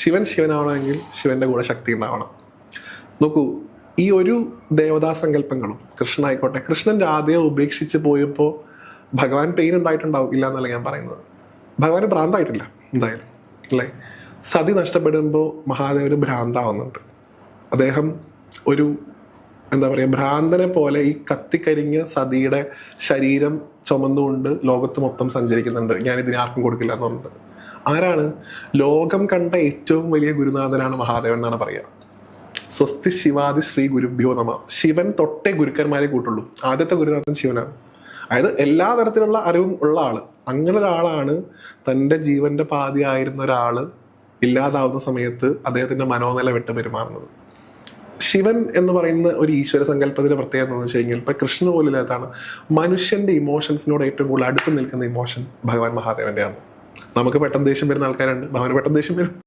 ശിവൻ ശിവനാവണമെങ്കിൽ ശിവന്റെ കൂടെ ശക്തി ഉണ്ടാവണം. നോക്കൂ ഈ ഒരു ദേവതാ സങ്കല്പങ്ങളും കൃഷ്ണൻ ആയിക്കോട്ടെ കൃഷ്ണൻ രാധയെ ഉപേക്ഷിച്ച് പോയപ്പോൾ ഭഗവാൻ പെയിൻ ഉണ്ടായിട്ടുണ്ടാവും ഇല്ല എന്നല്ല ഞാൻ പറയുന്നത്. ഭഗവാന് ഭ്രാന്തായിട്ടില്ല എന്തായാലും അല്ലേ? സതി നഷ്ടപ്പെടുമ്പോൾ മഹാദേവന് ഭ്രാന്താവുന്നുണ്ട്. അദ്ദേഹം ഒരു എന്താ പറയുക ഭ്രാന്തനെ പോലെ ഈ കത്തിക്കരിഞ്ഞ സതിയുടെ ശരീരം ചുമന്നുകൊണ്ട് ലോകത്ത് മൊത്തം സഞ്ചരിക്കുന്നുണ്ട്. ഞാൻ ഇതിനെ ആർക്കും കൊടുക്കില്ല എന്നുണ്ട് ആരാണ്? ലോകം കണ്ട ഏറ്റവും വലിയ ഗുരുനാഥനാണ് മഹാദേവൻ എന്നാണ് പറയുക. സ്വസ്തി ശിവാദി ശ്രീ ഗുരുഭ്യോ നമ. ശിവൻ തൊട്ടേ ഗുരുക്കന്മാരെ കൂട്ടുള്ളൂ. ആദ്യത്തെ ഗുരുനാഥൻ ശിവനാണ്. അതായത് എല്ലാ തരത്തിലുള്ള അറിവും ഉള്ള ആൾ. അങ്ങനെ ഒരാളാണ് തന്റെ ജീവന്റെ പാതിയായിരുന്ന ഒരാൾ ഇല്ലാതാവുന്ന സമയത്ത് അദ്ദേഹത്തിന്റെ മനോനില വിട്ട് പെരുമാറുന്നത്. ശിവൻ എന്ന് പറയുന്ന ഒരു ഈശ്വര സങ്കല്പത്തിന്റെ പ്രത്യേകത എന്ന് വെച്ച് കഴിഞ്ഞാൽ ഇപ്പൊ കൃഷ്ണ പോലില്ലാത്താണ് മനുഷ്യന്റെ ഇമോഷൻസിനോട് ഏറ്റവും കൂടുതൽ അടുത്ത് നിൽക്കുന്ന ഇമോഷൻ ഭഗവാൻ മഹാദേവന്റെയാണ് നമുക്ക് പെട്ടെന്ന് ദേഷ്യം വരുന്ന ആൾക്കാരുണ്ട്. ഭവന് പെട്ടെന്ന് ദേഷ്യം വരും.